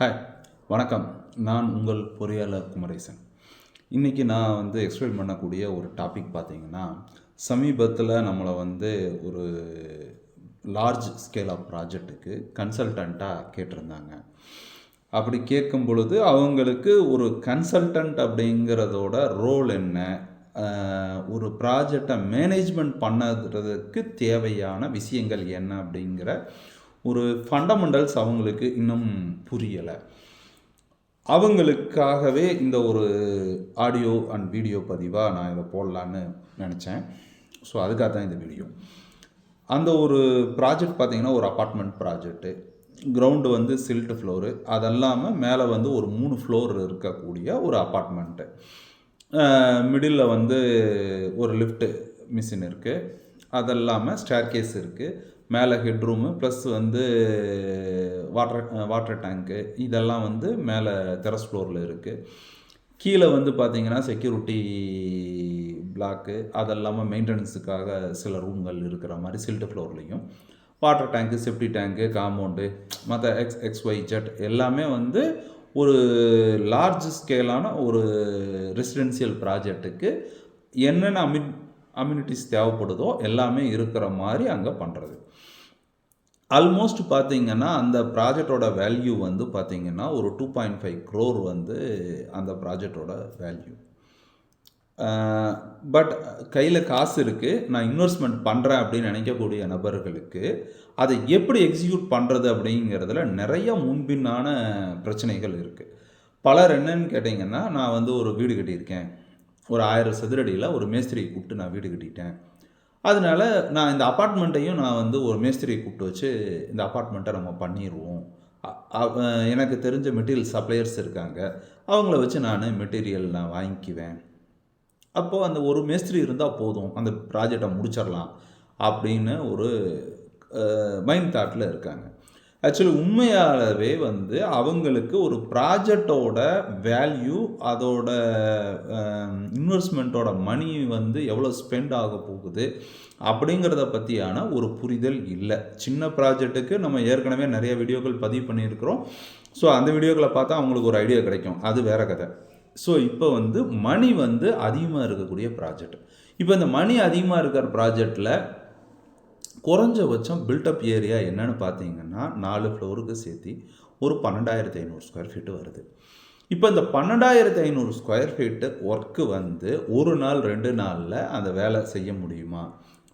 Hi வணக்கம். நான் உங்கள் பொறியாளர் குமரேசன். இன்றைக்கி நான் வந்து எக்ஸ்பிளைன் பண்ணக்கூடிய ஒரு டாபிக் பார்த்தீங்கன்னா சமீபத்தில் நம்மளை வந்து ஒரு லார்ஜ் ஸ்கேல் ஆஃப் ப்ராஜெக்ட்டுக்கு கன்சல்டண்ட்டாக கேட்டிருந்தாங்க. அப்படி கேட்கும் பொழுது அவங்களுக்கு ஒரு கன்சல்டன்ட் அப்படிங்கிறதோட ரோல் என்ன ஒரு ப்ராஜெக்டை மேனேஜ்மெண்ட் பண்ணுறதுக்கு தேவையான விஷயங்கள் என்ன அப்படிங்கிற ஒரு ஃபண்டமெண்டல்ஸ் அவங்களுக்கு இன்னும் புரியலை. அவங்களுக்காகவே இந்த ஒரு ஆடியோ அண்ட் வீடியோ பதிவாக நான் இதை போடலான்னு நினச்சேன். ஸோ அதுக்காக தான் இந்த வீடியோ அந்த ஒரு ப்ராஜெக்ட் பார்த்திங்கன்னா ஒரு அப்பார்ட்மெண்ட் ப்ராஜெக்ட்டு கிரவுண்டு வந்து சில்ட் ஃப்ளோரு அதெல்லாமல் மேலே வந்து ஒரு மூணு ஃப்ளோர் இருக்கக்கூடிய ஒரு அப்பார்ட்மெண்ட்டு மிடில் வந்து ஒரு லிஃப்ட்டு மிஷின் இருக்குது அதெல்லாமல் ஸ்டேர் கேஸ் இருக்குது மேலே ஹெட்ரூமு ப்ளஸ் வந்து வாட்டர் வாட்டர் டேங்க்கு இதெல்லாம் வந்து மேலே டெரஸ் ஃப்ளோரில் இருக்குது கீழே வந்து பார்த்தீங்கன்னா செக்யூரிட்டி பிளாக்கு அதெல்லாமல் மெயின்டெனன்ஸுக்காக சில ரூம்கள் இருக்கிற மாதிரி stilt ஃப்ளோர்லேயும் water tank septic tank compound மற்ற எக்ஸ் எக்ஸ் ஒய் ஜெட் எல்லாமே வந்து ஒரு லார்ஜ் ஸ்கேலான ஒரு ரெசிடென்சியல் ப்ராஜெக்ட்டுக்கு என்னென்ன அமின் அம்யூனிட்டிஸ் தேவைப்படுதோ எல்லாமே இருக்கிற மாதிரி அங்கே பண்ணுறது ஆல்மோஸ்ட் பார்த்தீங்கன்னா அந்த ப்ராஜெக்டோட வேல்யூ வந்து பார்த்தீங்கன்னா ஒரு டூ பாயிண்ட் ஃபைவ் க்ரோர் வந்து அந்த ப்ராஜெக்டோட வேல்யூ பட் கையில் காசு இருக்குது நான் இன்வெஸ்ட்மெண்ட் பண்ணுறேன் அப்படின்னு நினைக்கக்கூடிய நபர்களுக்கு அதை எப்படி எக்ஸிக்யூட் பண்ணுறது அப்படிங்கிறதுல நிறைய முன்பின்னான பிரச்சனைகள் இருக்குது பலர் என்னன்னு கேட்டிங்கன்னா நான் வந்து ஒரு வீடு கட்டியிருக்கேன். ஒரு ஆயிரம் சதுரடியில் ஒரு மேஸ்திரியை கூப்பிட்டு நான் வீடு கட்டிட்டேன். அதனால நான் இந்த அப்பார்ட்மெண்ட்டையும் நான் வந்து ஒரு மேஸ்திரியை கூப்பிட்டு வச்சு இந்த அப்பார்ட்மெண்ட்டை நம்ம பண்ணிடுவோம் எனக்கு தெரிஞ்ச மெட்டீரியல் சப்ளையர்ஸ் இருக்காங்க. அவங்கள வச்சு நான் மெட்டீரியல் நான் வாங்கிக்குவேன். அப்போது அந்த ஒரு மேஸ்திரி இருந்தால் போதும். அந்த ப்ராஜெக்டை முடிச்சிடலாம். அப்படின்னு ஒரு மைண்ட் தாட்டில் இருக்காங்க. ஆக்சுவலி உண்மையாகவே வந்து அவங்களுக்கு ஒரு ப்ராஜெக்டோட வேல்யூ அதோட இன்வெஸ்ட்மெண்ட்டோட மணி வந்து எவ்வளோ ஸ்பெண்ட் ஆக போகுது அப்படிங்கிறத பற்றியான ஒரு புரிதல் இல்லை. சின்ன ப்ராஜெக்ட்டுக்கு நம்ம ஏற்கனவே நிறைய வீடியோக்கள் பதிவு பண்ணியிருக்கிறோம். ஸோ அந்த வீடியோக்களை பார்த்தா அவங்களுக்கு ஒரு ஐடியா கிடைக்கும். அது வேற கதை. ஸோ இப்போ வந்து மணி வந்து அதிகமாக இருக்கக்கூடிய ப்ராஜெக்ட் இப்போ இந்த மணி அதிகமாக இருக்கிற ப்ராஜெக்டில் குறைஞ்சபட்சம் பில்டப் ஏரியா என்னன்னு பார்த்தீங்கன்னா நாலு ஃப்ளோருக்கு சேர்த்து ஒரு பன்னெண்டாயிரத்தி ஐநூறு ஸ்கொயர் ஃபீட்டு வருது. இப்போ இந்த பன்னெண்டாயிரத்தி ஐநூறு ஸ்கொயர் ஃபீட்டு ஒர்க்கு வந்து ஒரு நாள் ரெண்டு நாளில் அந்த வேலை செய்ய முடியுமா?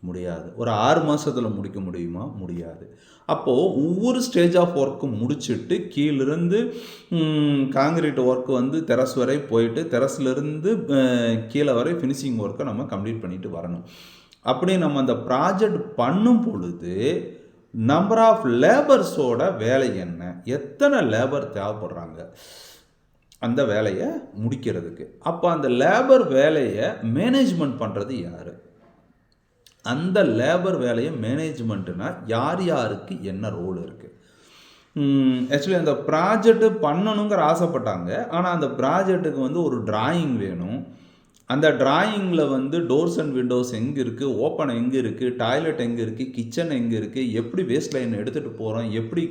முடியாது. ஒரு ஆறு மாதத்தில் முடிக்க முடியுமா? முடியாது. அப்போது ஒவ்வொரு ஸ்டேஜ் ஆஃப் ஒர்க்கும் முடிச்சுட்டு கீழிருந்து காங்கிரீட் ஒர்க் வந்து தெரஸ் வரை போயிட்டு தெரஸ்லேருந்து கீழே வரை ஃபினிஷிங் ஒர்க்கை நம்ம கம்ப்ளீட் பண்ணிட்டு வரணும். அப்படி நம்ம அந்த ப்ராஜெக்ட் பண்ணும் பொழுது நம்பர் ஆஃப் லேபர்ஸோட வேலை என்ன? எத்தனை லேபர் தேவைப்படுறாங்க? அந்த வேலையை முடிக்கிறதுக்கு. அப்போ அந்த லேபர் வேலையை மேனேஜ்மெண்ட் பண்ணுறது யார்? அந்த லேபர் வேலையை மேனேஜ்மெண்ட்டுனா யார் யாருக்கு என்ன ரோல் இருக்குது ஆக்சுவலி அந்த ப்ராஜெக்ட் பண்ணணுங்கிற ஆசைப்பட்டாங்க. ஆனால் அந்த ப்ராஜெக்ட்டுக்கு வந்து ஒரு டிராயிங் வேணும். அந்த டிராயிங்கில் வந்து டோர்ஸ் அண்ட் விண்டோஸ் எங்கே இருக்குது ஓப்பன் எங்கே இருக்குது டாய்லெட் எங்கே இருக்குது கிச்சன் எங்கே இருக்குது எப்படி வேஸ்ட் லைன் எடுத்துகிட்டு போகிறோம் எப்படி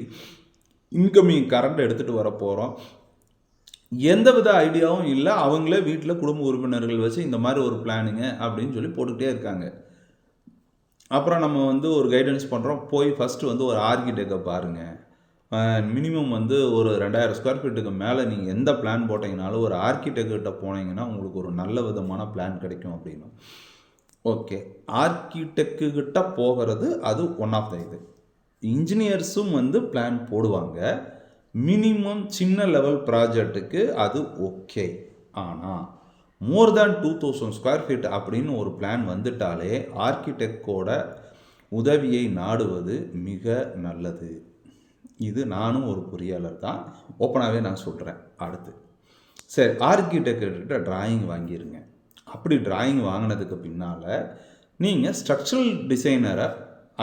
இன்கமிங் கரண்ட் எடுத்துகிட்டு வர போகிறோம் எந்த வித ஐடியாவும் இல்லை. அவங்களே வீட்டில் குடும்ப உறுப்பினர்கள் வச்சு இந்த மாதிரி ஒரு பிளானிங்கு அப்படின்னு சொல்லி போட்டுக்கிட்டே இருக்காங்க. அப்புறம் நம்ம வந்து ஒரு கைடன்ஸ் பண்ணுறோம் போய் ஃபஸ்ட்டு வந்து ஒரு ஆர்கிடெக்டை பாருங்கள் மினிமம் வந்து ஒரு ரெண்டாயிரம் ஸ்கொயர் ஃபீட்டுக்கு மேலே நீங்கள் எந்த பிளான் போட்டிங்கனாலும் ஒரு ஆர்கிடெக்கிட்ட போனீங்கன்னா உங்களுக்கு ஒரு நல்ல விதமான பிளான் கிடைக்கும் அப்படின்னு. ஓகே ஆர்கிடெக்டுக்கிட்ட போகிறது அது ஒன் ஆஃப் த இது. இன்ஜினியர்ஸும் வந்து பிளான் போடுவாங்க. மினிமம் சின்ன லெவல் ப்ராஜெக்ட்டுக்கு அது ஓகே ஆனால் more than two thousand square feet அப்படின்னு ஒரு பிளான் வந்துட்டாலே ஆர்கிடெக்டோட உதவியை நாடுவது மிக நல்லது. இது நானும் ஒரு பொறியாளர் தான். ஓப்பனாகவே நான் சொல்கிறேன் அடுத்து. சரி ஆர்கிடெக்ட டிராயிங் வாங்கிடுங்க அப்படி டிராயிங் வாங்கினதுக்கு பின்னால் நீங்கள் ஸ்ட்ரக்சரல் டிசைனரை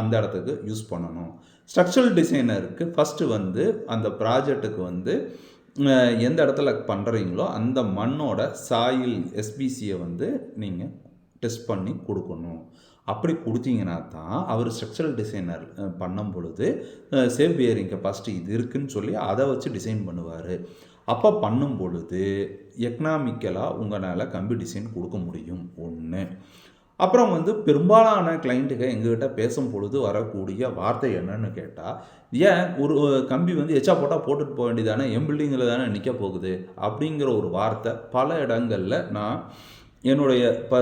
அந்த இடத்துக்கு யூஸ் பண்ணணும். ஸ்ட்ரக்சரல் டிசைனருக்கு ஃபஸ்ட்டு வந்து அந்த ப்ராஜெக்ட்டுக்கு வந்து எந்த இடத்துல பண்ணுறீங்களோ அந்த மண்ணோட சாயில் எஸ்பிசியை வந்து நீங்கள் டெஸ்ட் பண்ணி கொடுக்கணும். அப்படி கொடுத்தீங்கன்னா தான் அவர் ஸ்ட்ரக்சரல் டிசைனர் பண்ணும் பொழுது சேவ் பியரிங் கெப்பாசிட்டி இது இருக்குன்னு சொல்லி அதை வச்சு டிசைன் பண்ணுவார். அப்போ பண்ணும் பொழுது எக்கனாமிக்கலாக உங்களால் கம்பி டிசைன் கொடுக்க முடியும். ஒன்று அப்புறம் வந்து பெரும்பாலான கிளைண்ட்டுக எங்ககிட்ட பேசும் பொழுது வரக்கூடிய வார்த்தை என்னன்னு கேட்டால் ஏன் ஒரு கம்பி வந்து எச்சா போட்டால் போட்டுட்டு போக வேண்டியதானே? என் பில்டிங்கில் தானே நிற்க போகுது? அப்படிங்கிற ஒரு வார்த்தை பல இடங்களில் நான் என்னுடைய ப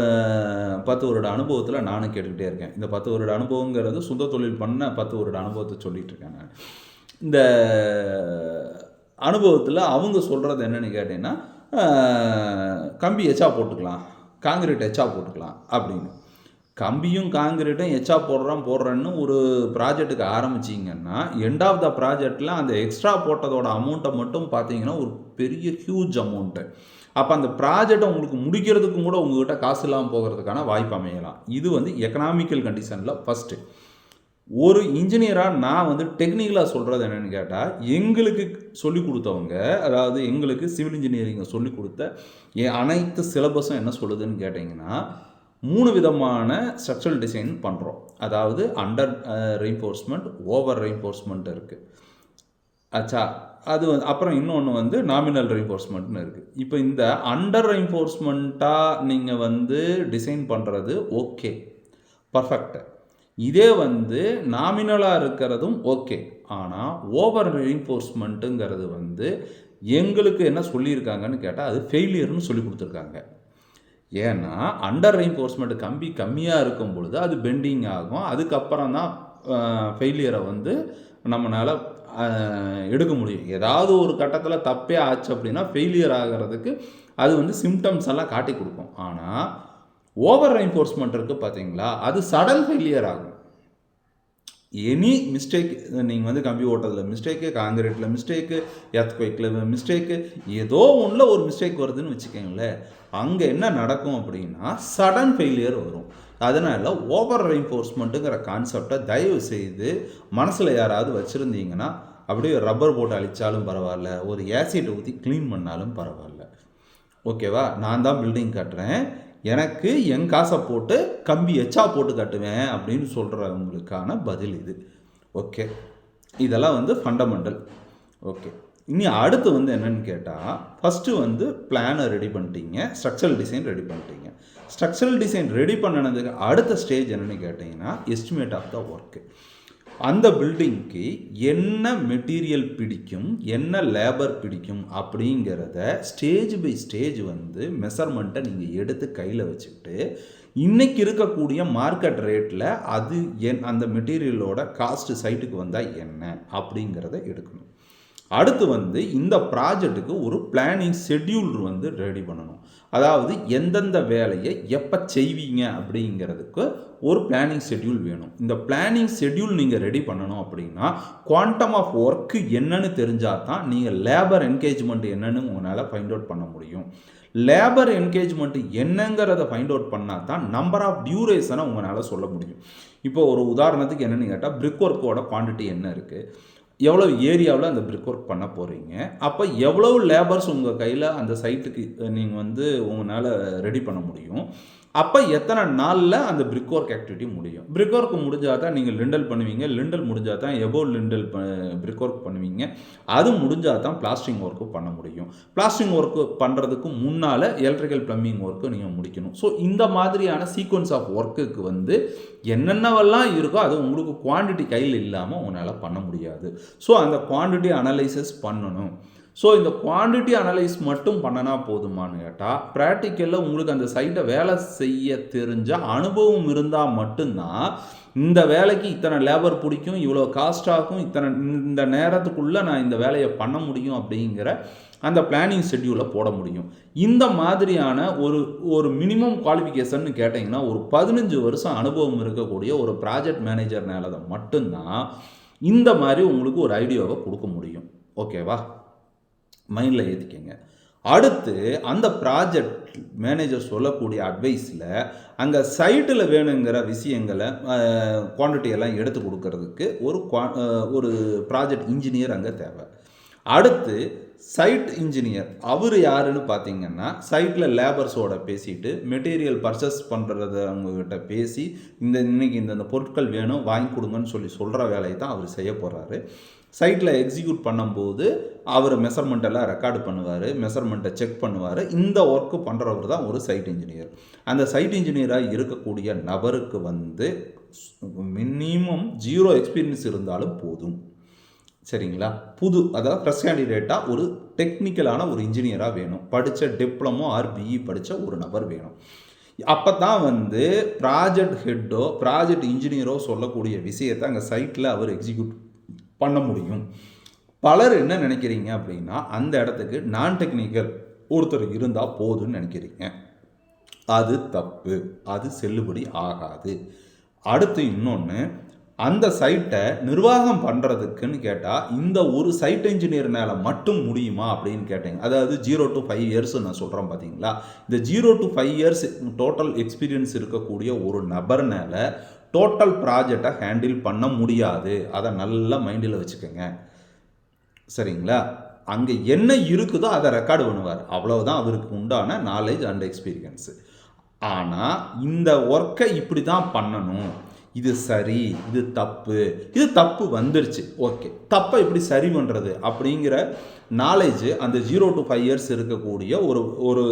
பத்து வருட அனுபவத்தில் நானும் கேட்டுக்கிட்டே இருக்கேன். இந்த பத்து வருட அனுபவங்கிறது சொந்த தொழில் பண்ண பத்து வருட அனுபவத்தை சொல்லிகிட்டு இருக்கேன் நான். இந்த அனுபவத்தில் அவங்க சொல்கிறது என்னென்னு கேட்டிங்கன்னா கம்பி எச்சா போட்டுக்கலாம் காங்கிரீட் எச்சா போட்டுக்கலாம் அப்படின்னு. கம்பியும் காங்கிரீட்டும் எச்சா போடுறோம் போடுறேன்னு ஒரு ப்ராஜெக்ட்டுக்கு ஆரம்பிச்சிங்கன்னா எண்ட் ஆஃப் த ப்ராஜெக்டில் அந்த எக்ஸ்ட்ரா போட்டதோட அமௌண்ட்டை மட்டும் பார்த்தீங்கன்னா ஒரு பெரிய ஹியூஜ் அமௌண்ட்டு அப்போ அந்த ப்ராஜெக்டை உங்களுக்கு முடிக்கிறதுக்கும் கூட உங்கள்கிட்ட காசு இல்லாமல் போகிறதுக்கான வாய்ப்பு அமையலாம். இது வந்து எக்கனாமிக்கல் கண்டிஷனில் ஃபஸ்ட்டு ஒரு இன்ஜினியராக நான் வந்து டெக்னிக்கலாக சொல்கிறது என்னென்னு கேட்டால் எங்களுக்கு சொல்லிக் கொடுத்தவங்க அதாவது எங்களுக்கு சிவில் இன்ஜினியரிங்கை சொல்லிக் கொடுத்த என் அனைத்து சிலபஸும் என்ன சொல்லுதுன்னு கேட்டிங்கன்னா மூணு விதமான ஸ்ட்ரக்சரல் டிசைன் பண்ணுறோம் அதாவது அண்டர் ரெயின்ஃபோர்ஸ்மெண்ட் ஓவர் ரெயின்ஃபோர்ஸ்மெண்ட் இருக்குது ஆச்சா அது வந்து அப்புறம் இன்னொன்று வந்து நாமினல் ரெயின்ஃபோர்ஸ்மெண்ட்னு இருக்குது இப்போ இந்த அண்டர் ரெயின்ஃபோர்ஸ்மெண்ட்டாக நீங்கள் வந்து டிசைன் பண்ணுறது ஓகே பர்ஃபெக்ட் இதே வந்து நாமினலாக இருக்கிறதும் ஓகே ஆனால் ஓவர் ரெயின்ஃபோர்ஸ்மெண்ட்டுங்கிறது வந்து எங்களுக்கு என்ன சொல்லியிருக்காங்கன்னு கேட்டால் அது ஃபெயிலியர்னு சொல்லி கொடுத்துருக்காங்க. ஏன்னா அண்டர் ரெயின்ஃபோர்ஸ்மெண்ட் கம்பி கம்மியாக இருக்கும் பொழுது அது பெண்டிங் ஆகும். அதுக்கப்புறம் தான் ஃபெயிலியரை வந்து நம்மளால் எடுக்க முடியும். ஏதாவது ஒரு கட்டத்தில் தப்பே ஆச்சு அப்படின்னா ஃபெயிலியர் ஆகிறதுக்கு அது வந்து சிம்டம்ஸ் எல்லாம் காட்டி கொடுக்கும். ஆனால் ஓவர் என்ஃபோர்ஸ்மெண்ட் இருக்குது பார்த்தீங்களா அது சடன் ஃபெயிலியர் ஆகும். எனி மிஸ்டேக் நீங்கள் வந்து கம்பி ஓட்டதில் மிஸ்டேக்கு காங்கிரீட்டில் மிஸ்டேக்கு எர்த்குவைக்கில் மிஸ்டேக்கு ஏதோ ஒன்றில் ஒரு மிஸ்டேக் வருதுன்னு வச்சுக்கோங்களேன். அங்கே என்ன நடக்கும் அப்படின்னா சடன் ஃபெயிலியர் வரும். அதனால் ஓவர் ரெயின்ஃபோர்ஸ்மெண்ட்டுங்கிற கான்செப்டை தயவு செய்து மனசில் யாராவது வச்சுருந்தீங்கன்னா அப்படியே ரப்பர் போட்டு அழித்தாலும் பரவாயில்ல. ஒரு ஏசிட் ஊற்றி க்ளீன் பண்ணாலும் பரவாயில்ல. ஓகேவா நான் தான் பில்டிங் கட்டுறேன். எனக்கு என் காசை போட்டு கம்பி எச்சா போட்டு கட்டுவேன் அப்படின்னு சொல்கிறவங்களுக்கான பதில் இது. ஓகே இதெல்லாம் வந்து ஃபண்டமெண்டல் ஓகே இனி அடுத்து வந்து என்னென்னு கேட்டால் ஃபஸ்ட்டு வந்து பிளானை ரெடி பண்ணிட்டீங்க ஸ்ட்ரக்சரல் டிசைன் ரெடி பண்ணிட்டீங்க. ஸ்ட்ரக்சரல் டிசைன் ரெடி பண்ணினதுக்கு அடுத்த ஸ்டேஜ் என்னென்னு கேட்டிங்கன்னா எஸ்டிமேட் ஆஃப் த ஒர்க்கு அந்த பில்டிங்க்கு என்ன மெட்டீரியல் பிடிக்கும் என்ன லேபர் பிடிக்கும் அப்படிங்கிறத ஸ்டேஜ் பை ஸ்டேஜ் வந்து மெஷர்மெண்ட்டை நீங்கள் எடுத்து கையில் வச்சுக்கிட்டு இன்றைக்கி இருக்கக்கூடிய மார்க்கெட் ரேட்டில் அது என் அந்த மெட்டீரியலோட காஸ்ட் சைட்டுக்கு வந்தால் என்ன அப்படிங்கிறத எடுக்கணும். அடுத்து வந்து இந்த ப்ராஜெக்ட்டுக்கு ஒரு பிளானிங் ஷெட்யூல் வந்து ரெடி பண்ணணும். அதாவது எந்தெந்த வேலையை எப்போ செய்வீங்க அப்படிங்கிறதுக்கு ஒரு பிளானிங் ஷெட்யூல் வேணும். இந்த பிளானிங் ஷெட்யூல் நீங்கள் ரெடி பண்ணணும் அப்படின்னா குவான்டம் ஆஃப் ஒர்க்கு என்னன்னு தெரிஞ்சால் தான் நீங்கள் லேபர் என்கேஜ்மெண்ட் என்னன்னு உங்களால் ஃபைண்ட் அவுட் பண்ண முடியும். லேபர் என்கேஜ்மெண்ட் என்னங்கிறத ஃபைண்ட் அவுட் பண்ணால் தான் நம்பர் ஆஃப் டியூரேஷனை உங்களால் சொல்ல முடியும். இப்போ ஒரு உதாரணத்துக்கு என்னென்னு கேட்டால் பிரிக் ஒர்க்கோட குவான்டிட்டி என்ன இருக்குது எவ்வளோ ஏரியாவில் அந்த பிரிக் ஒர்க் பண்ண போகிறீங்க அப்போ எவ்வளோ லேபர்ஸ் உங்கள் கையில் அந்த சைட்டுக்கு நீங்கள் வந்து உங்களால் ரெடி பண்ண முடியும்? அப்போ எத்தனை நாளில் அந்த பிரிக் ஒர்க் ஆக்டிவிட்டி முடியும்? பிரிக் ஒர்க் முடிஞ்சால் தான் நீங்கள் லிண்டல் பண்ணுவீங்க. லிண்டல் முடிஞ்சால் தான் எபோ லிண்டல் பிரிக் ஒர்க் பண்ணுவீங்க. அது முடிஞ்சால் தான் பிளாஸ்டிங் ஒர்க்கு பண்ண முடியும். பிளாஸ்டிங் ஒர்க்கு பண்ணுறதுக்கு முன்னால் எலக்ட்ரிக்கல் ப்ளம்பிங் ஒர்க்கு நீங்கள் முடிக்கணும். ஸோ இந்த மாதிரியான சீக்வன்ஸ் ஆஃப் ஒர்க்குக்கு வந்து என்னென்னவெல்லாம் இருக்கோ அது உங்களுக்கு குவான்டிட்டி கையில் இல்லாமல் உங்களால் பண்ண முடியாது. ஸோ அந்த குவான்டிட்டி அனலைசிஸ் பண்ணணும். ஸோ இந்த குவான்டிட்டி அனலைஸ் மட்டும் பண்ணனா போதுமானு கேட்டால் ப்ராக்டிக்கலில் உங்களுக்கு அந்த சைட்டை வேலை செய்ய தெரிஞ்ச அனுபவம் இருந்தால் மட்டும்தான் இந்த வேலைக்கு இத்தனை லேபர் பிடிக்கும் இவ்வளோ காஸ்ட் ஆகும் இத்தனை இந்த நேரத்துக்குள்ளே நான் இந்த வேலையை பண்ண முடியும் அப்படிங்கிற அந்த பிளானிங் ஷெட்யூலை போட முடியும். இந்த மாதிரியான ஒரு ஒரு மினிமம் குவாலிஃபிகேஷன் கேட்டிங்கன்னா ஒரு பதினஞ்சு வருஷம் அனுபவம் இருக்கக்கூடிய ஒரு ப்ராஜெக்ட் மேனேஜர் தான் மட்டும்தான் இந்த மாதிரி உங்களுக்கு ஒரு ஐடியாவை கொடுக்க முடியும். ஓகேவா மைண்டில் ஏற்றிக்கங்க அடுத்து அந்த ப்ராஜெக்ட் மேனேஜர் சொல்லக்கூடிய அட்வைஸில் அங்கே சைட்டில் வேணுங்கிற விஷயங்களை குவான்டிட்டி எல்லாம் எடுத்து கொடுக்கறதுக்கு ஒரு குவா ஒரு ப்ராஜெக்ட் இன்ஜினியர் அங்கே தேவை. அடுத்து சைட் இன்ஜினியர் அவர் யாருன்னு பார்த்தீங்கன்னா சைட்டில் லேபர்ஸோட பேசிட்டு மெட்டீரியல் பர்ச்சேஸ் பண்ணுறது அவங்கக்கிட்ட பேசி இந்த இன்னைக்கு இந்தந்த பொருட்கள் வேணும் வாங்கி கொடுங்கன்னு சொல்லி சொல்கிற வேலையை தான் அவர் செய்ய போகிறாரு சைட்டில் எக்ஸிக்யூட் பண்ணும்போது அவர் மெஷர்மெண்ட்டெல்லாம் ரெக்கார்டு பண்ணுவார் மெஷர்மெண்ட்டை செக் பண்ணுவார். இந்த ஒர்க்கு பண்ணுறவர் தான் ஒரு சைட் இன்ஜினியர் அந்த சைட் இன்ஜினியராக இருக்கக்கூடிய நபருக்கு வந்து மினிமம் ஜீரோ எக்ஸ்பீரியன்ஸ் இருந்தாலும் போதும். சரிங்களா? புது அதாவது ஃப்ரெஷ் கேண்டிடேட்டாக ஒரு டெக்னிக்கலான ஒரு இன்ஜினியராக வேணும். படித்த டிப்ளமோ ஆர் பிஇ படித்த ஒரு நபர் வேணும். அப்போ தான் வந்து ப்ராஜெக்ட் ஹெட்டோ ப்ராஜெக்ட் இன்ஜினியரோ சொல்லக்கூடிய விஷயத்தை அங்கே சைட்டில் அவர் எக்ஸிக்யூட் பண்ண முடியும். பலர் என்ன நினைக்கிறீங்க அப்படின்னா அந்த இடத்துக்கு நான் டெக்னிக்கல் ஒருத்தர் இருந்தால் போதும்னு நினைக்கிறீங்க. அது தப்பு. அது செல்லுபடி ஆகாது. அடுத்து இன்னொன்று அந்த சைட்டை நிர்வாகம் பண்ணுறதுக்குன்னு கேட்டால் இந்த ஒரு சைட் இன்ஜினியர்னால் மட்டும் முடியுமா அப்படின்னு கேட்டேங்க. அதாவது ஜீரோ டு ஃபைவ் இயர்ஸ் நான் சொல்கிறேன் பார்த்தீங்களா இந்த zero to five years total experience இருக்கக்கூடிய ஒரு நபர்னால டோட்டல் ப்ராஜெக்டை ஹேண்டில் பண்ண முடியாது. அதை நல்லா மைண்டில் வச்சுக்கோங்க. சரிங்களா? அங்கே என்ன இருக்குதோ அதை ரெக்கார்டு பண்ணுவார். அவ்வளவுதான் அவருக்கு உண்டான நாலேஜ் அண்ட் எக்ஸ்பீரியன்ஸு ஆனால் இந்த ஒர்க்கை இப்படி தான் பண்ணணும். இது சரி இது தப்பு. இது தப்பு வந்துருச்சு. ஓகே தப்பை இப்படி சரி பண்ணுறது அப்படிங்கிற நாலேஜ் அந்த ஜீரோ டு ஃபைவ் இயர்ஸ் இருக்கக்கூடிய ஒரு ஒரு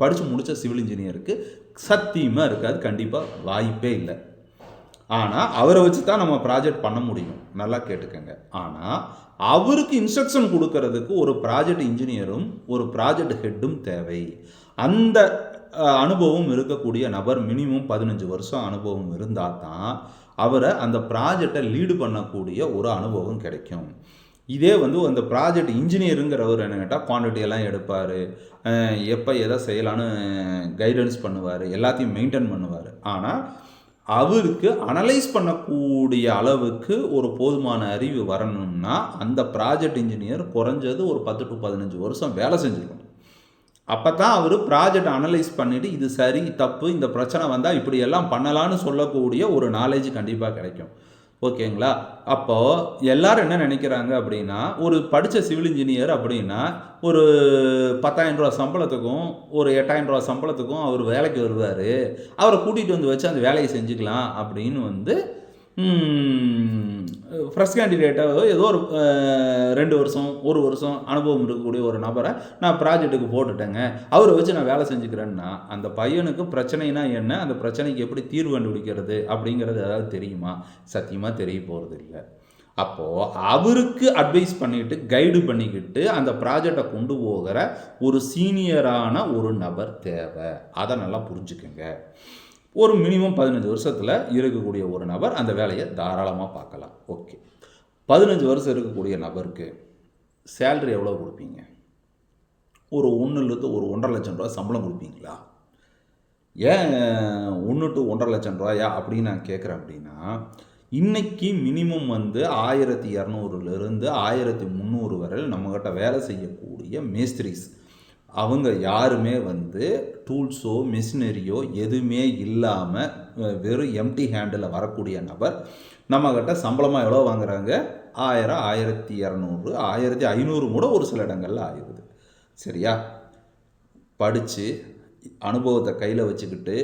படித்து முடித்த சிவில் இன்ஜினியருக்கு சத்தியமாக இருக்காது. கண்டிப்பாக வாய்ப்பே இல்லை. ஆனால் அவரை வச்சு தான் நம்ம ப்ராஜெக்ட் பண்ண முடியும். நல்லா கேட்டுக்கங்க. ஆனால் அவருக்கு இன்ஸ்ட்ரக்ஷன் கொடுக்கறதுக்கு ஒரு ப்ராஜெக்ட் இன்ஜினியரும் ஒரு ப்ராஜெக்ட் ஹெட்டும் தேவை. அந்த அனுபவம் இருக்கக்கூடிய நபர் மினிமம் பதினஞ்சு வருஷம் அனுபவம் இருந்தால் தான் அவரை அந்த ப்ராஜெக்டை லீடு பண்ணக்கூடிய ஒரு அனுபவம் கிடைக்கும். இதே வந்து அந்த ப்ராஜெக்ட் இன்ஜினியருங்கிறவர் என்ன கேட்டால் குவான்டிட்டியெல்லாம் எடுப்பார். எப்போ எதை செய்யலான்னு கைடன்ஸ் பண்ணுவார். எல்லாத்தையும் மெயின்டைன் பண்ணுவார். ஆனால் அவருக்கு அனலைஸ் பண்ணக்கூடிய அளவுக்கு ஒரு போதுமான அறிவு வரணும்னா அந்த ப்ராஜெக்ட் இன்ஜினியர் குறைஞ்சது ஒரு பத்து டு பதினஞ்சு வருஷம் வேலை செஞ்சுருக்கணும் அப்போ தான் அவர் ப்ராஜெக்ட் அனலைஸ் பண்ணிவிட்டு இது சரி தப்பு இந்த பிரச்சனை வந்தால் இப்படியெல்லாம் பண்ணலான்னு சொல்லக்கூடிய ஒரு நாலேஜ் கண்டிப்பாக கிடைக்கும். ஓகேங்களா? அப்போது எல்லாரும் என்ன நினைக்கிறாங்க அப்படின்னா ஒரு படித்த சிவில் இன்ஜினியர் அப்படின்னா ஒரு பத்தாயிரம் ரூபா சம்பளத்துக்கும் ஒரு எட்டாயிரம் ரூபா சம்பளத்துக்கும் அவர் வேலைக்கு வருவார். அவரை கூட்டிகிட்டு வந்து வச்சு அந்த வேலையை செஞ்சுக்கலாம் அப்படின்னு வந்து ஃப்ரெஷ் கேண்டிடேட்டாக ஏதோ ஒரு ரெண்டு வருஷம் ஒரு வருஷம் அனுபவம் இருக்கக்கூடிய ஒரு நபரை நான் ப்ராஜெக்ட்டுக்கு போட்டுட்டேங்க. அவரை வச்சு நான் வேலை செஞ்சுக்கிறேன்னா அந்த பையனுக்கு பிரச்சனைனா என்ன அந்த பிரச்சனைக்கு எப்படி தீர்வு கண்டுபிடிக்கிறது அப்படிங்கிறது ஏதாவது தெரியுமா? சத்தியமாக தெரிய போகிறது இல்லை. அப்போது அவருக்கு அட்வைஸ் பண்ணிட்டு கைடு பண்ணிக்கிட்டு அந்த ப்ராஜெக்டை கொண்டு போகிற ஒரு சீனியரான ஒரு நபர் தேவை. அதை நல்லா புரிஞ்சுக்கோங்க. ஒரு மினிமம் பதினஞ்சு வருஷத்தில் இருக்கக்கூடிய ஒரு நபர் அந்த வேலையை தாராளமாக பார்க்கலாம். ஓகே பதினஞ்சு வருஷம் இருக்கக்கூடிய நபருக்கு சேல்ரி எவ்வளோ கொடுப்பீங்க? ஒரு ஒன்றுலேருந்து ஒரு ஒன்றரை லட்சம் ரூபா சம்பளம் கொடுப்பீங்களா? ஏன் ஒன்று டு ஒன்றரை லட்சம் ரூபாயா அப்படின்னு நான் கேட்குறேன் அப்படின்னா இன்னைக்கு மினிமம் வந்து ஆயிரத்தி இரநூறுலேருந்து ஆயிரத்தி முந்நூறு வரையில் நம்மக்கிட்ட வேலை செய்யக்கூடிய மேஸ்திரிஸ் அவங்க யாருமே வந்து டூல்ஸோ மிஷினரியோ எதுவுமே இல்லாமல் வெறும் எம்டி ஹேண்டில் வரக்கூடிய நபர் நம்மக்கிட்ட சம்பளமாக எவ்வளோ வாங்குறாங்க? ஆயிரம் ஆயிரத்தி இரநூறு ஆயிரத்தி ஐநூறு கூட ஒரு சில இடங்களில் ஆயிடுது. சரியா? படித்து அனுபவத்தை கையில் வச்சுக்கிட்டு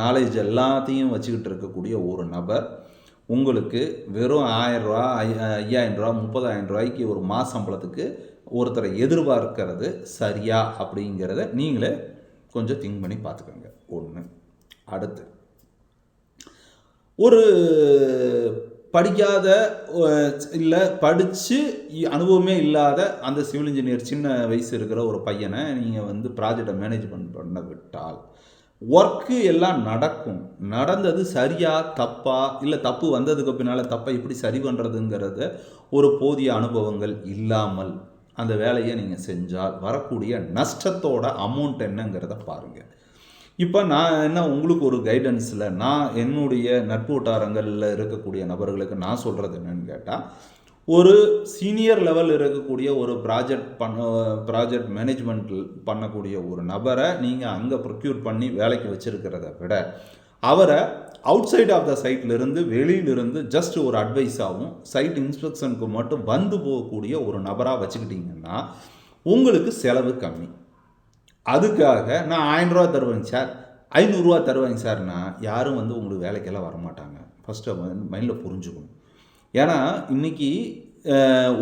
நாலேஜ் எல்லாத்தையும் வச்சுக்கிட்டு இருக்கக்கூடிய ஒரு நபர் உங்களுக்கு வெறும் ஆயிரரூவா ஐ ஐயாயிரம் ரூபா முப்பதாயிரம் ரூபாய்க்கு ஒரு மாத சம்பளத்துக்கு ஒருத்தரை எதிர்பார்க்கறது சரியா அப்படிங்கிறத நீங்களே கொஞ்சம் திங்க் பண்ணி பார்த்துக்கோங்க. ஒன்று அடுத்து. ஒரு படிக்காத இல்லை படித்து அனுபவமே இல்லாத அந்த சிவில் இன்ஜினியர் சின்ன வயசு இருக்கிற ஒரு பையனை நீங்கள் வந்து ப்ராஜெக்டை மேனேஜ்மெண்ட் பண்ண விட்டால் ஒர்க்கு எல்லாம் நடக்கும். நடந்தது சரியா தப்பா இல்லை தப்பு வந்ததுக்கு பின்னால் தப்பை எப்படி சரி பண்ணுறதுங்கிறத ஒரு போதிய அனுபவங்கள் இல்லாமல் அந்த வேலையை நீங்கள் செஞ்சால் வரக்கூடிய நஷ்டத்தோட அமௌண்ட் என்னங்கிறத பாருங்கள் இப்போ நான் என்ன உங்களுக்கு ஒரு கைடன்ஸில் நான் என்னுடைய நட்பு வட்டாரங்களில் இருக்கக்கூடிய நபர்களுக்கு நான் சொல்கிறது என்னன்னு கேட்டால் ஒரு சீனியர் லெவல் இருக்கக்கூடிய ஒரு ப்ராஜெக்ட் பண்ண ப்ராஜெக்ட் மேனேஜ்மெண்ட் பண்ணக்கூடிய ஒரு நபரை நீங்கள் அங்கே ப்ரொக்யூர் பண்ணி வேலைக்கு வச்சுருக்கிறத விட அவரை அவுட் சைட் ஆஃப் த சைட்லேருந்து வெளியிலிருந்து ஜஸ்ட் ஒரு அட்வைஸாகவும் சைட் இன்ஸ்பெக்ஷனுக்கு மட்டும் வந்து போகக்கூடிய ஒரு நபராக வச்சுக்கிட்டிங்கன்னா உங்களுக்கு செலவு கம்மி. அதுக்காக நான் ஆயிரம் ரூபா தருவேங்க சார். ஐநூறுரூவா தருவேங்க சார்னா யாரும் வந்து உங்களுக்கு வேலைக்கெல்லாம் வரமாட்டாங்க. ஃபஸ்ட்டு மைண்டில் புரிஞ்சுக்கணும். ஏன்னா இன்றைக்கி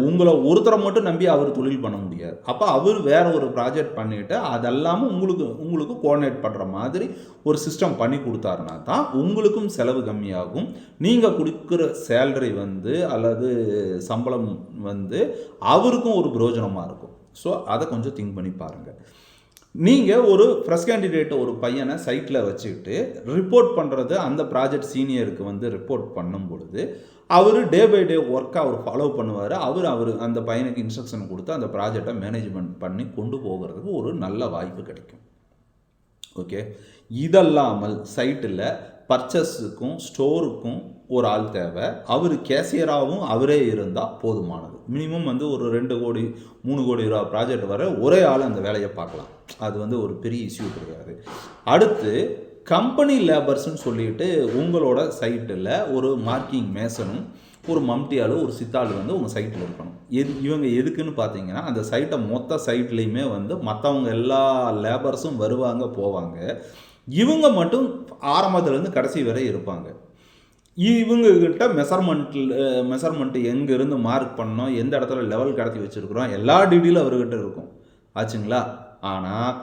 உங்களை ஒருத்தரை மட்டும் நம்பி அவர் தொழில் பண்ண முடியாது. அப்போ அவர் வேற ஒரு ப்ராஜெக்ட் பண்ணிட்டு அதெல்லாமல் உங்களுக்கு உங்களுக்கு கோஆர்டினேட் பண்ணுற மாதிரி ஒரு சிஸ்டம் பண்ணி கொடுத்தாருனா தான் உங்களுக்கும் செலவு கம்மியாகும். நீங்கள் கொடுக்குற சேலரி வந்து அல்லது சம்பளம் வந்து அவருக்கும் ஒரு பிரயோஜனமாக இருக்கும். ஸோ அதை கொஞ்சம் திங்க் பண்ணி பாருங்கள் நீங்கள் ஒரு ஃப்ரெஷ் கேண்டிடேட்டை ஒரு பையனை சைட்டில் வச்சுக்கிட்டு ரிப்போர்ட் பண்ணுறது அந்த ப்ராஜெக்ட் சீனியருக்கு வந்து ரிப்போர்ட் பண்ணும் பொழுது அவர் டே பை டே ஒர்க்கை அவர் ஃபாலோ பண்ணுவார். அவர் அவர் அந்த பையனுக்கு இன்ஸ்ட்ரக்ஷன் கொடுத்து அந்த ப்ராஜெக்டை மேனேஜ்மெண்ட் பண்ணி கொண்டு போகிறதுக்கு ஒரு நல்ல வாய்ப்பு கிடைக்கும். ஓகே இதல்லாமல் சைட்டில் பர்ச்சஸுக்கும் ஸ்டோருக்கும் ஒரு ஆள் தேவை. அவர் கேசியராகவும் அவரே இருந்தால் போதுமானது. மினிமம் வந்து ஒரு ரெண்டு கோடி மூணு கோடி ரூபா ப்ராஜெக்ட் வர ஒரே ஆள் அந்த வேலையை பார்க்கலாம். அது வந்து ஒரு பெரிய இஷ்யூ கிடையாது. அடுத்து கம்பெனி லேபர்ஸ்னு சொல்லிட்டு உங்களோட சைட்டில் ஒரு மார்க்கிங் மேசனும் ஒரு மம்டியாலும் ஒரு சித்தாள் வந்து உங்கள் சைட்டில் இருக்கணும். எது இவங்க எதுக்குன்னு பார்த்தீங்கன்னா அந்த சைட்டை மொத்த சைட்லேயுமே வந்து மற்றவங்க எல்லா லேபர்ஸும் வருவாங்க போவாங்க. இவங்க மட்டும் ஆரம்பத்துலேருந்து கடைசி வரை இருப்பாங்க. இவங்கக்கிட்ட மெஷர்மெண்ட்டில் மெஷர்மெண்ட் எங்கேருந்து மார்க் பண்ணோம் எந்த இடத்துல லெவல் கடத்தி வச்சுருக்குறோம் எல்லா டீட்டெயிலும் அவர்கிட்ட இருக்கும். ஆச்சுங்களா? ஆனால்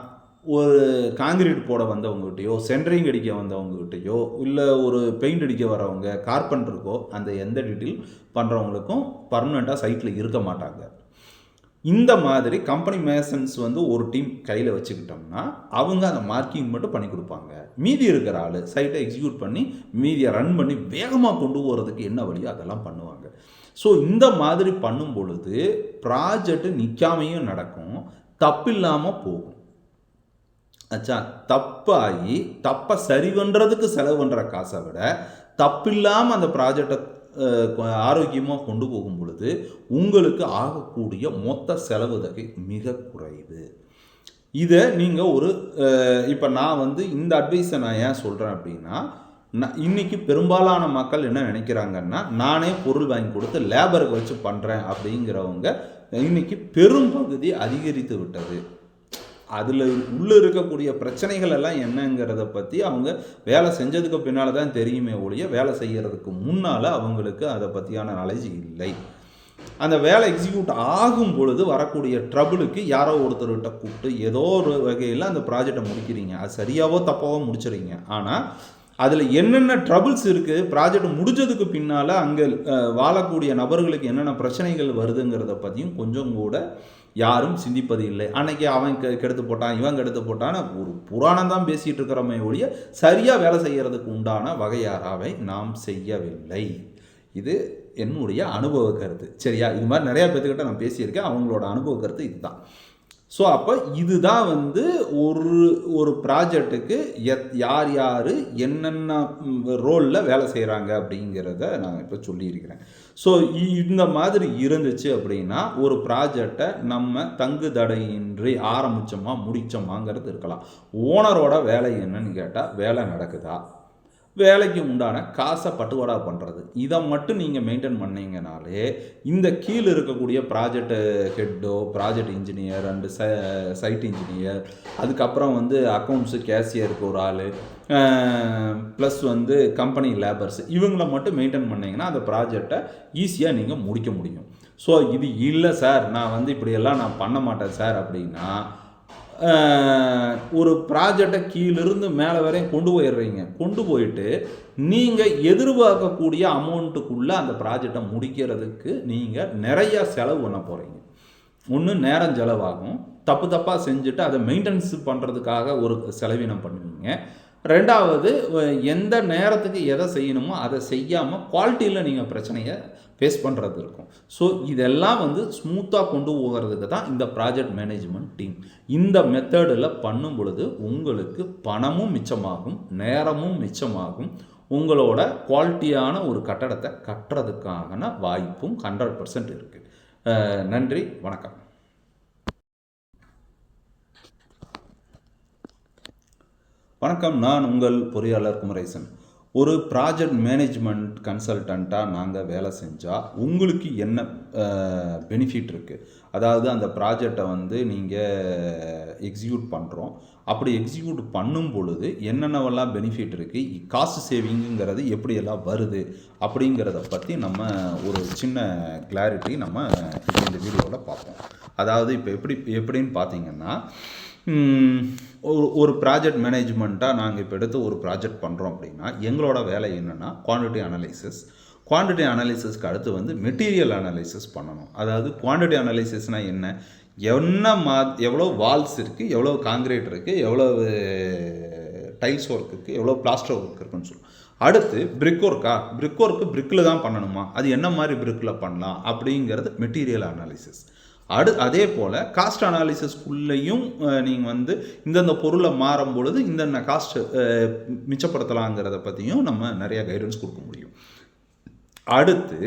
ஒரு காங்கிரீட் போட வந்தவங்ககிட்டயோ சென்ட்ரிங் அடிக்க வந்தவங்ககிட்டயோ இல்லை ஒரு பெயிண்ட் அடிக்க வரவங்க கார்பெண்டருக்கோ அந்த எந்த டீட்டெயில் பண்ணுறவங்களுக்கும் பர்மனெண்ட்டாக சைட்டில் இருக்க மாட்டாங்க. இந்த மாதிரி கம்பெனி மேசன்ஸ் வந்து ஒரு டீம் கையில் வச்சுக்கிட்டோம்னா அவங்க அந்த மார்க்கிங் மட்டும் பண்ணி கொடுப்பாங்க. மீதி இருக்கிற ஆள் சைட்டை எக்ஸிக்யூட் பண்ணி மீதியை ரன் பண்ணி வேகமாக கொண்டு போகிறதுக்கு என்ன வழியோ அதெல்லாம் பண்ணுவாங்க. ஸோ இந்த மாதிரி பண்ணும் பொழுது ப்ராஜெக்ட் நிற்காமையும் நடக்கும் தப்பில்லாமல் போகும். ஆச்சா தப்பாகி தப்பை சரி பண்ணுறதுக்கு செலவு பண்ணுற காசை விட தப்பில்லாமல் அந்த ப்ராஜெக்டை ஆரோக்கியமாக கொண்டு போகும் பொழுது உங்களுக்கு ஆகக்கூடிய மொத்த செலவு தொகை மிக குறைவு. இதை நீங்கள் ஒரு இப்போ நான் வந்து இந்த அட்வைஸை நான் ஏன் சொல்கிறேன் அப்படின்னா நான் இன்னைக்கு பெரும்பாலான மக்கள் என்ன நினைக்கிறாங்கன்னா நானே பொருள் வாங்கி கொடுத்து லேபருக்கு வச்சு பண்ணுறேன் அப்படிங்கிறவங்க இன்னைக்கு பெரும்பகுதி அதிகரித்து விட்டது. அதில் உள்ளே இருக்கக்கூடிய பிரச்சனைகள் எல்லாம் என்னங்கிறத பற்றி அவங்க வேலை செஞ்சதுக்கு பின்னால் தான் தெரியுமே ஒழிய வேலை செய்கிறதுக்கு முன்னால் அவங்களுக்கு அதை பற்றியான நாலேஜ் இல்லை. அந்த வேலை எக்ஸிக்யூட் ஆகும் பொழுது வரக்கூடிய ட்ரபுளுக்கு யாரோ ஒருத்தர்கிட்ட கூப்பிட்டு ஏதோ ஒரு வகையில் அந்த ப்ராஜெக்டை முடிக்கிறீங்க. அது சரியாவோ தப்பாவோ முடிச்சிடுறீங்க. ஆனால் அதில் என்னென்ன ட்ரபுள்ஸ் இருக்குது ப்ராஜெக்ட் முடிஞ்சதுக்கு பின்னால் அங்கே வாழக்கூடிய நபர்களுக்கு என்னென்ன பிரச்சனைகள் வருதுங்கிறத பற்றியும் கொஞ்சம் கூட யாரும் சிந்திப்பது இல்லை. அன்னைக்கு அவன் கெ கெடுத்து போட்டான் இவன் கெடுத்து போட்டான்னு ஒரு புராணம் தான் பேசிகிட்டு இருக்கிறமே ஒழிய சரியாக வேலை செய்கிறதுக்கு உண்டான வகையாராவை நாம் செய்யவில்லை. இது என்னுடைய அனுபவ கருத்து. சரியா? இது மாதிரி நிறையா பேர்த்துக்கிட்ட நான் பேசியிருக்கேன். அவங்களோட அனுபவ கருத்து இதுதான். ஸோ அப்போ இதுதான் வந்து ஒரு ஒரு ப்ராஜெக்ட்டுக்கு எத் யார் யார் என்னென்ன ரோலில் வேலை செய்கிறாங்க அப்படிங்கிறத நான் இப்போ சொல்லியிருக்கிறேன். ஸோ இந்த மாதிரி இருந்துச்சு அப்படின்னா ஒரு ப்ராஜெக்டை நம்ம தங்கு தடையின்றி ஆரம்பித்தோமா முடித்தோமாங்கிறது இருக்கலாம். ஓனரோட வேலை என்னன்னு கேட்டால் வேலை நடக்குதா? வேலைக்கு உண்டான காசை பட்டுவாடா பண்ணுறது இதை மட்டும் நீங்கள் மெயின்டைன் பண்ணீங்கனாலே இந்த கீழே இருக்கக்கூடிய ப்ராஜெக்ட் ஹெட்டோ ப்ராஜெக்ட் இன்ஜினியர் அண்டு ச சைட் இன்ஜினியர் அதுக்கப்புறம் வந்து அக்கௌண்ட்ஸு கேஷியருக்கு ஒரு ஆள் ப்ளஸ் வந்து கம்பெனி லேபர்ஸ் இவங்கள மட்டும் மெயின்டைன் பண்ணிங்கன்னா அந்த ப்ராஜெக்டை ஈஸியாக நீங்கள் முடிக்க முடியும். ஸோ இது இல்லை சார் நான் வந்து இப்படியெல்லாம் நான் பண்ண மாட்டேன் சார் அப்படின்னா ஒரு ப்ராஜெக்டை கீழிருந்து மேலே வரையும் கொண்டு போயிடுறீங்க. கொண்டு போயிட்டு நீங்கள் எதிர்பார்க்கக்கூடிய அமௌண்ட்டுக்குள்ளே அந்த ப்ராஜெக்டை முடிக்கிறதுக்கு நீங்கள் நிறையா செலவு பண்ண போகிறீங்க ஒன்று நேரம் செலவாகும். தப்பு தப்பாக செஞ்சுட்டு அதை மெயின்டெனன்ஸ் பண்ணுறதுக்காக ஒரு செலவினம் பண்ணுவீங்க. ரெண்டாவது எந்த நேரத்துக்கு எதை செய்யணுமோ அதை செய்யாமல் குவாலிட்டியில் நீங்கள் பிரச்சனையை ஃபேஸ் பண்ணுறது இருக்கும். ஸோ இதெல்லாம் வந்து ஸ்மூத்தாக கொண்டு போகிறதுக்கு தான் இந்த ப்ராஜெக்ட் மேனேஜ்மெண்ட் டீம் இந்த மெத்தடில் பண்ணும் பொழுது உங்களுக்கு பணமும் மிச்சமாகும் நேரமும் மிச்சமாகும். உங்களோட குவாலிட்டியான ஒரு கட்டடத்தை கட்டுறதுக்கான வாய்ப்பும் ஹண்ட்ரட் பர்சன்ட் இருக்குது நன்றி வணக்கம். வணக்கம் நான் உங்கள் பொறியாளர் குமரேசன். ஒரு ப்ராஜெக்ட் மேனேஜ்மெண்ட் கன்சல்டண்ட்டாக நாங்கள் வேலை செஞ்சால் உங்களுக்கு என்ன பெனிஃபிட் இருக்குது அதாவது அந்த ப்ராஜெக்டை வந்து நீங்கள் எக்ஸிக்யூட் பண்ணுறோம் அப்படி எக்ஸிக்யூட் பண்ணும் பொழுது என்னென்னவெல்லாம் பெனிஃபிட் இருக்குது காஸ்ட் சேவிங்குங்கிறது எப்படியெல்லாம் வருது? அப்படிங்கிறத பற்றி நம்ம ஒரு சின்ன கிளாரிட்டி நம்ம இந்த வீடியோவில் பார்ப்போம். அதாவது இப்போ எப்படி எப்படின்னு பார்த்தீங்கன்னா ஒரு ஒரு ப்ராஜெக்ட் மேனேஜ்மெண்ட்டாக நாங்கள் இப்போ எடுத்து ஒரு ப்ராஜெக்ட் பண்ணுறோம் அப்படின்னா எங்களோட வேலை என்னென்னா குவான்டிட்டி அனலைசிஸ் குவான்டிட்டி அனாலிசிஸ்க்கு அடுத்து வந்து மெட்டீரியல் அனாலிசிஸ் பண்ணணும். அதாவது குவான்டிட்டி அனாலிசிஸ்னால் என்ன? என்ன மா எவ்வளோ வால்ஸ் இருக்குது எவ்வளோ காங்கிரீட் இருக்குது எவ்வளோ டைல்ஸ் ஒர்க் இருக்குது எவ்வளோ பிளாஸ்டர் ஒர்க் இருக்குன்னு சொல்லுவோம் அடுத்து பிரிக் ஒர்க்கா பிரிக் ஒர்க்கு பிரிக்கில் தான் பண்ணணுமா? அது என்ன மாதிரி பிரிக்கில் பண்ணலாம் அப்படிங்கிறது மெட்டீரியல் அனாலிசிஸ் அடு அதே போல் காஸ்ட் அனாலிசிஸ்க்குள்ளேயும் நீங்கள் வந்து இந்தந்த பொருளை மாறும் பொழுது இந்தந்த காஸ்ட் மிச்சப்படுத்தலாங்கிறத பற்றியும் நம்ம நிறைய கைடன்ஸ் கொடுக்க முடியும். அடுத்து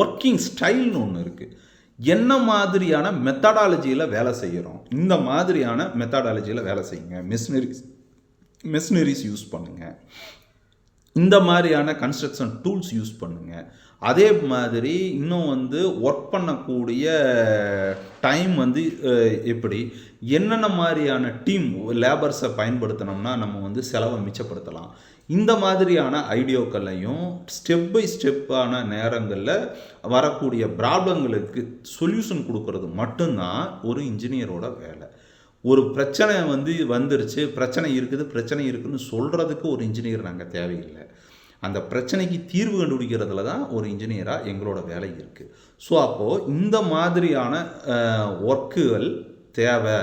ஒர்க்கிங் ஸ்டைல்னு ஒன்று இருக்குது என்ன மாதிரியான மெத்தடாலஜியில் வேலை செய்கிறோம் இந்த மாதிரியான மெத்தடாலஜியில் வேலை செய்யுங்க. மிஷினரிஸ் மிஷினரிஸ் யூஸ் பண்ணுங்கள் இந்த மாதிரியான கன்ஸ்ட்ரக்ஷன் டூல்ஸ் யூஸ் பண்ணுங்கள் அதே மாதிரி இன்னும் வந்து ஒர்க் பண்ணக்கூடிய டைம் வந்து எப்படி? என்னென்ன மாதிரியான டீம் லேபர்ஸை பயன்படுத்தினோம்னா நம்ம வந்து செலவை மிச்சப்படுத்தலாம். இந்த மாதிரியான ஐடியோக்களையும் ஸ்டெப் பை ஸ்டெப்பான நேரங்களில் வரக்கூடிய ப்ராப்ளங்களுக்கு சொல்யூஷன் கொடுக்கறது மட்டும்தான் ஒரு இன்ஜினியரோட வேலை. ஒரு பிரச்சனை வந்து வந்துருச்சு பிரச்சனை இருக்குது பிரச்சனை இருக்குதுன்னு சொல்கிறதுக்கு ஒரு இன்ஜினியர் நாங்கள் தேவையில்லை. அந்த பிரச்சனைக்கு தீர்வு கண்டுபிடிக்கிறதுல தான் ஒரு இன்ஜினியராக எங்களோட வேலை இருக்குது ஸோ அப்போது இந்த மாதிரியான ஒர்க்குகள் தேவை.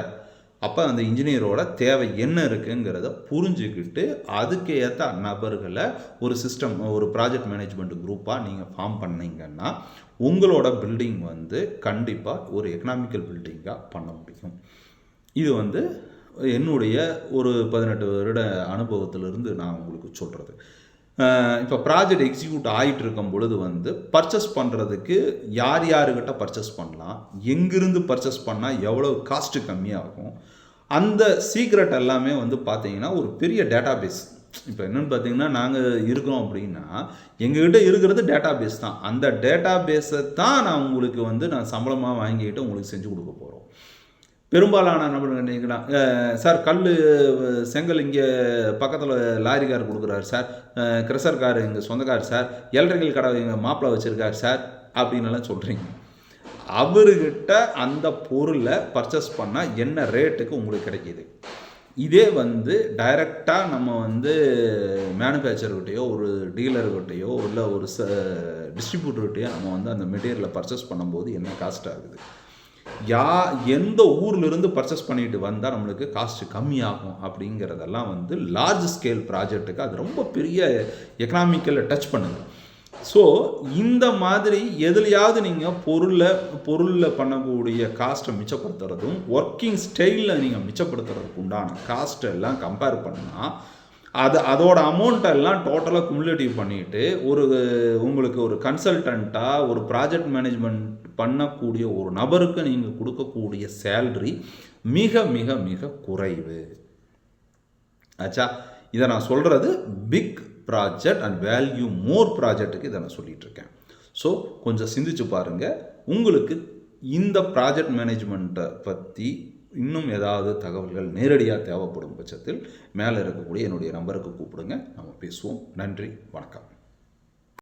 அப்போ அந்த இன்ஜினியரோட தேவை என்ன இருக்குங்கிறத புரிஞ்சுக்கிட்டு அதுக்கு ஏற்ற நபர்களை ஒரு சிஸ்டம் ஒரு ப்ராஜெக்ட் மேனேஜ்மெண்ட் குரூப்பாக நீங்கள் ஃபார்ம் பண்ணிங்கன்னா உங்களோட பில்டிங் வந்து கண்டிப்பாக ஒரு எக்கனாமிக்கல் பில்டிங்காக பண்ண முடியும். இது வந்து என்னுடைய ஒரு பதினெட்டு வருட அனுபவத்திலிருந்து நான் உங்களுக்கு சொல்கிறது இப்போ ப்ராஜெக்ட் எக்ஸிக்யூட் ஆகிட்டு இருக்கும் பொழுது வந்து பர்ச்சேஸ் பண்ணுறதுக்கு யார் யாருக்கிட்ட பர்ச்சேஸ் பண்ணலாம்? எங்கிருந்து பர்ச்சேஸ் பண்ணால் எவ்வளோ காஸ்ட்டு கம்மியாகும்? அந்த சீக்ரெட் எல்லாமே வந்து பார்த்தீங்கன்னா ஒரு பெரிய டேட்டாபேஸ் இப்போ என்னென்னு பார்த்தீங்கன்னா நாங்கள் இருக்கிறோம் அப்படின்னா எங்ககிட்ட இருக்கிறது டேட்டாபேஸ் தான். அந்த டேட்டாபேஸை தான் நான் உங்களுக்கு வந்து நான் சம்பளமாக வாங்கிட்டு உங்களுக்கு செஞ்சு கொடுக்க போகிறோம் பெரும்பாலான நபர்கள் நீங்களா சார் கல் செங்கல் இங்கே பக்கத்தில் லாரிக்கார் கொடுக்குறாரு சார். கிரஷர் கார் எங்கள் சொந்தக்கார் சார். எல்ரைகள் கடை எங்கள் மாப்பிள்ளை வச்சுருக்கார் சார் அப்படின்னுலாம் சொல்கிறீங்க அவர்கிட்ட அந்த பொருளை பர்ச்சேஸ் பண்ணால் என்ன ரேட்டுக்கு உங்களுக்கு கிடைக்கிது? இதே வந்து டைரெக்டாக நம்ம வந்து மேனுஃபேக்சர்கிட்டையோ ஒரு டீலர்கிட்டையோ இல்லை ஒரு ச டிஸ்ட்ரிபியூட்டர்கிட்டையோ நம்ம வந்து அந்த மெட்டீரியலை பர்ச்சேஸ் பண்ணும்போது என்ன காஸ்ட் ஆகுது? யா எந்த ஊர்லேருந்து பர்ச்சேஸ் பண்ணிட்டு வந்தால் நம்மளுக்கு காஸ்ட் கம்மியாகும் அப்படிங்கிறதெல்லாம் வந்து லார்ஜ் ஸ்கேல் ப்ராஜெக்ட்டுக்கு அது ரொம்ப பெரிய எக்கனாமிக்கலில் டச் பண்ணுது. ஸோ இந்த மாதிரி எதுலையாவது நீங்கள் பொருளை பொருளில் பண்ணக்கூடிய காஸ்ட்டை மிச்சப்படுத்துறதும் ஒர்க்கிங் ஸ்டைலில் நீங்கள் மிச்சப்படுத்துறதுக்கு உண்டான காஸ்ட்டை எல்லாம் கம்பேர் பண்ணால் அது அதோட அமௌண்ட்டை எல்லாம் டோட்டலாக குமுலேட்டிவ் பண்ணிட்டு ஒரு உங்களுக்கு ஒரு கன்சல்டண்ட்டாக ஒரு ப்ராஜெக்ட் மேனேஜ்மெண்ட் பண்ணக்கூடிய ஒரு நபருக்கு நீங்கள் கொடுக்கக்கூடிய சேல்ரி மிக மிக மிக குறைவு. ஆச்சா இதை நான் சொல்கிறது big project and value more ப்ராஜெக்ட்டுக்கு இதை நான் சொல்லிகிட்ருக்கேன் இருக்கேன். ஸோ கொஞ்சம் சிந்திச்சு பாருங்கள் உங்களுக்கு இந்த ப்ராஜெக்ட் மேனேஜ்மெண்ட்டை பற்றி இன்னும் ஏதாவது தகவல்கள் நேரடியாக தேவைப்படும் பட்சத்தில் மேலே இருக்கக்கூடிய என்னுடைய நம்பருக்கு கூப்பிடுங்க. நம்ம பேசுவோம். நன்றி வணக்கம்.